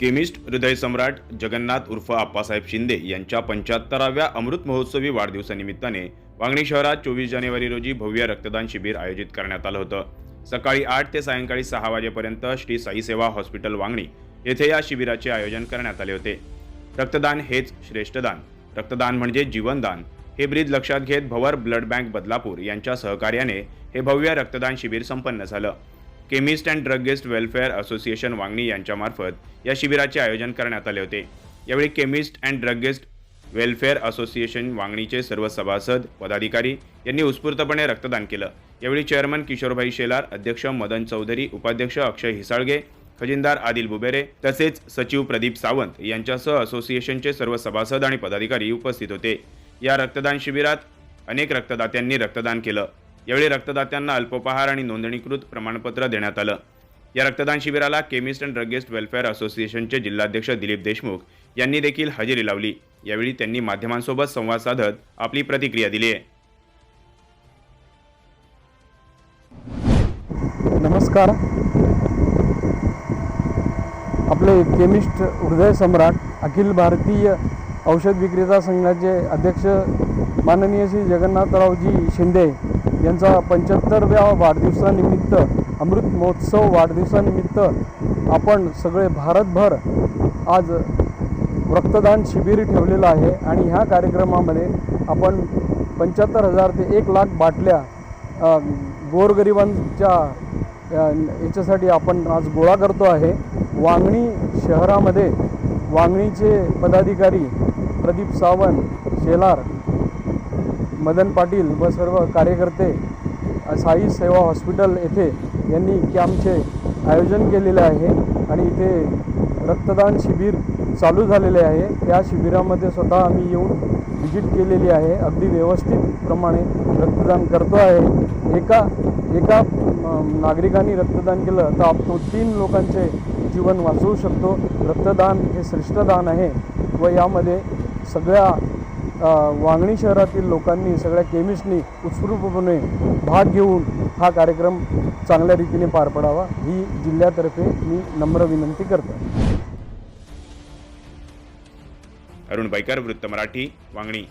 Chemist हृदय सम्राट जगन्नाथ उर्फ आप्पासाहेब शिंदे यांच्या पंच्याहत्तराव्या अमृत महोत्सवी वाढदिवसानिमित्ताने वांगणी शहरात चोवीस जानेवारी रोजी भव्य रक्तदान शिबिर आयोजित करण्यात आलं होतं. सकाळी आठ ते सायंकाळी सहा वाजेपर्यंत श्री साई सेवा हॉस्पिटल वांगणी येथे या शिबिराचे आयोजन करण्यात आले होते. रक्तदान हेच श्रेष्ठदान रक्तदान म्हणजे जीवनदान. हे ब्रीद लक्षात घेत भवर ब्लड बँक बदलापूर यांच्या सहकार्याने हे भव्य रक्तदान शिबिर संपन्न झालं. Chemist and druggist welfare association Vangani यांच्यामार्फत या शिबिराचे आयोजन करण्यात आले होते. यावेळी chemist and druggist welfare association वांगणीचे सर्व सभासद पदाधिकारी यांनी उत्स्फूर्तपणे रक्तदान केलं. यावेळी चेअरमन किशोरभाई शेलार अध्यक्ष मदन चौधरी उपाध्यक्ष अक्षय हिसाळगे खजिनदार आदिल बुबेरे तसेच सचिव प्रदीप सावंत यांच्यासह असोसिएशनचे सर्व सभासद आणि पदाधिकारी उपस्थित होते. या रक्तदान शिबिरात अनेक रक्तदात्यांनी रक्तदान केलं. यावेळी रक्तदात्यांना अल्पोपहार आणि नोंदणीकृत प्रमाणपत्र देण्यात आलं. या रक्तदान शिबिराला केमिस्ट अँड ड्रगिस्ट वेलफेअर असोसिएशनचे जिल्हाध्यक्ष दिलीप देशमुख यांनी देखील हजेरी लावली. यावेळी त्यांनी माध्यमांसोबत संवाद साधत आपली प्रतिक्रिया दिली आहे. नमस्कार. आपले केमिस्ट हृदय सम्राट अखिल भारतीय औषध विक्रेता संघाचे अध्यक्ष माननीय श्री जगन्नाथरावजी शिंदे यांचा पंच्याहत्तरव्या वाढदिवसानिमित्त अमृत महोत्सव वाढदिवसानिमित्त आपण सगळे भारतभर आज रक्तदान शिबिर ठेवलेलं आहे आणि ह्या कार्यक्रमामध्ये आपण पंच्याहत्तर हजार ते एक लाख बाटल्या गोरगरिबांच्या याच्यासाठी आपण आज गोळा करतो आहे. वांगणी शहरामध्ये वांगणीचे पदाधिकारी प्रदीप सावंत शेलार मदन पाटील व सर्व कार्यकर्ते साई सेवा हॉस्पिटल येथे यांनी कॅम्पचे आयोजन केलेले आहे आणि इथे रक्तदान शिबिर चालू झालेले आहे. त्या शिबिरामध्ये स्वतः आम्ही येऊन व्हिजिट केलेली आहे. अगदी व्यवस्थित प्रमाणे रक्तदान करतो आहे. एका एका नागरिकांनी रक्तदान केलं तर आप- तो तीन लोकांचे जीवन वाचवू शकतो. रक्तदान हे श्रेष्ठदान आहे व यामध्ये सगळ्या वांगणी शहरातील लोकांनी सगळ्या केमिस्टनी उत्स्फूर्तपणे भाग घेऊन हा कार्यक्रम चांगल्या रीतीने पार पडावा ही जिल्ह्यातर्फे मी नम्र विनंती करतो अरुण बैकर वृत्त Marathi Vangani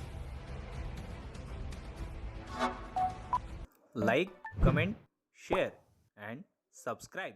like, comment, share, and subscribe.